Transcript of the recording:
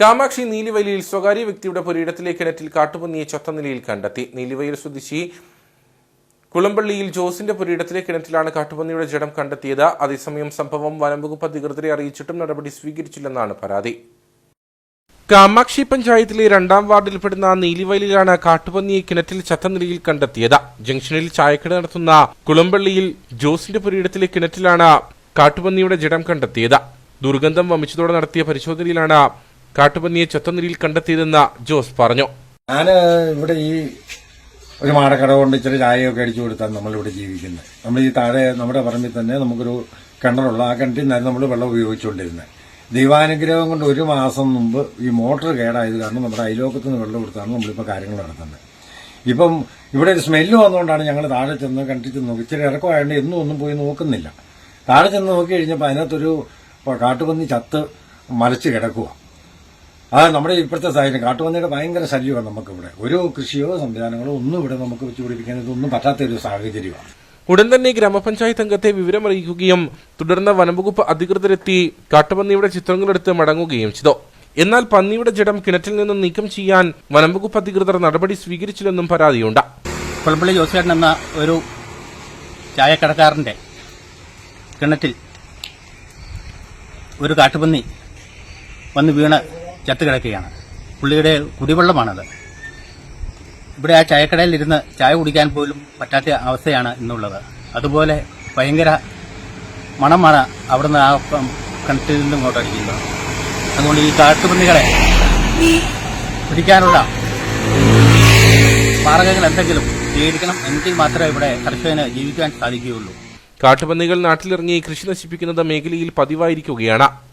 കാമാക്ഷി നീലിവയലിൽ സ്വകാര്യ വ്യക്തിയുടെ പുരയിടത്തിലെ കിണറ്റിൽ കാട്ടുപന്നിയെ ചത്ത നിലയിൽ കണ്ടെത്തി. നീലിവയൽ സ്വദേശി കുളമ്പള്ളിയിൽ ജോസിന്റെ പുരയിടത്തിലെ കിണറ്റിലാണ് കാട്ടുപന്നിയുടെ ജഡം കണ്ടെത്തിയത്. അതേസമയം സംഭവം വനംവകുപ്പ് അധികൃതരെ അറിയിച്ചിട്ടും നടപടി സ്വീകരിച്ചില്ലെന്നാണ് പരാതി. കാമാക്ഷി പഞ്ചായത്തിലെ രണ്ടാം വാർഡിൽപ്പെടുന്ന നീലിവയലിലാണ് കാട്ടുപന്നിയെ കിണറ്റിൽ ചത്ത നിലയിൽ കണ്ടെത്തിയത്. ജംഗ്ഷനിൽ ചായക്കട നടത്തുന്ന കുളമ്പള്ളിയിൽ ജോസിന്റെ പുരയിടത്തിലെ കിണറ്റിലാണ് കാട്ടുപന്നിയുടെ ജഡം കണ്ടെത്തിയത്. ദുർഗന്ധം വമിച്ചതോടെ നടത്തിയ പരിശോധനയിലാണ് കാട്ടുപന്നിയെ ചത്തനിരിയിൽ കണ്ടെത്തിയതെന്ന ജോസ് പറഞ്ഞു. ഞാൻ ഇവിടെ ഈ ഒരു മാടക്കട കൊണ്ട് ഇച്ചിരി ചായയൊക്കെ അടിച്ചു കൊടുത്താണ് നമ്മളിവിടെ ജീവിക്കുന്നത്. നമ്മൾ ഈ താഴെ നമ്മുടെ പറമ്പിൽ തന്നെ നമുക്കൊരു കിണറുള്ള ആ കിണറ്റിൽ നിന്നായിരുന്നു നമ്മൾ വെള്ളം ഉപയോഗിച്ചുകൊണ്ടിരുന്നത്. ദൈവാനുഗ്രഹം കൊണ്ട് ഒരു മാസം മുമ്പ് ഈ മോട്ടോർ കേടായത് കാരണം നമ്മുടെ അയലോക്കത്ത് നിന്ന് വെള്ളം കൊടുത്താണ് നമ്മളിപ്പോൾ കാര്യങ്ങൾ നടത്തുന്നത്. ഇപ്പം ഇവിടെ ഒരു സ്മെല്ല് വന്നുകൊണ്ടാണ് ഞങ്ങൾ താഴെ ചെന്ന് കിണറ്റിൽ ചെന്ന് നോക്കി. ഇച്ചിരി ഇറക്കമായതുകൊണ്ട് എന്നും ഒന്നും പോയി നോക്കുന്നില്ല. താഴെ ചെന്ന് നോക്കി കഴിഞ്ഞപ്പോൾ അതിനകത്തൊരു കാട്ടുപന്നി ചത്ത് മലച്ച് കിടക്കുക ആ നമ്മുടെ ഇപ്പോഴത്തെ സാഹചര്യം കാട്ടുപന്നിയുടെ ഭയങ്കര ശല്യമാണ് നമുക്കിവിടെ. ഒരു കൃഷിയോ സംവിധാനങ്ങളോ ഒന്നും ഇവിടെ നമുക്ക് വെച്ച് പിടിപ്പിക്കാൻ ഇതൊന്നും പറ്റാത്ത ഒരു സാഹചര്യമാണ്. ഉടൻ തന്നെ ഗ്രാമപഞ്ചായത്ത് അംഗത്തെ വിവരമറിയിക്കുകയും തുടർന്ന് വനംവകുപ്പ് അധികൃതരെത്തി കാട്ടുപന്നിയുടെ ചിത്രങ്ങളെടുത്ത് മടങ്ങുകയും ചെയ്തു. എന്നാൽ പന്നിയുടെ ജഡം കിണറ്റിൽ നിന്നും നീക്കം ചെയ്യാൻ വനംവകുപ്പ് അധികൃതർ നടപടി സ്വീകരിച്ചില്ലെന്നും പരാതിയുണ്ട്. പുൽപ്പള്ളി ജോസേട്ടൻ എന്ന ഒരു ചായക്കടക്കാരന്റെ കിണറ്റിൽ ഒരു കാട്ടുപന്നി വന്ന് വീണ് ചത്തു കിടക്കുകയാണ്. പുള്ളിയുടെ കുടിവെള്ളമാണത്. ഇവിടെ ആ ചായക്കടയിൽ ഇരുന്ന് ചായ കുടിക്കാൻ പോലും പറ്റാത്ത അവസ്ഥയാണ് ഇന്നുള്ളത്. അതുപോലെ ഭയങ്കര മണമാണ് അവിടുന്ന് ആ കിണറ്റിൽ നിന്നും ഇങ്ങോട്ട് അടിക്കുന്നത്. അതുകൊണ്ട് ഈ കാട്ടുപന്നികളെ പിടിക്കാനുള്ള മാർഗങ്ങൾ എന്തെങ്കിലും സ്വീകരിക്കണം എങ്കിൽ മാത്രമേ ഇവിടെ കർഷകന് ജീവിക്കാൻ സാധിക്കുകയുള്ളൂ. കാട്ടുപന്നികൾ നാട്ടിലിറങ്ങി കൃഷി നശിപ്പിക്കുന്നത് മേഖലയിൽ പതിവായിരിക്കുകയാണ്.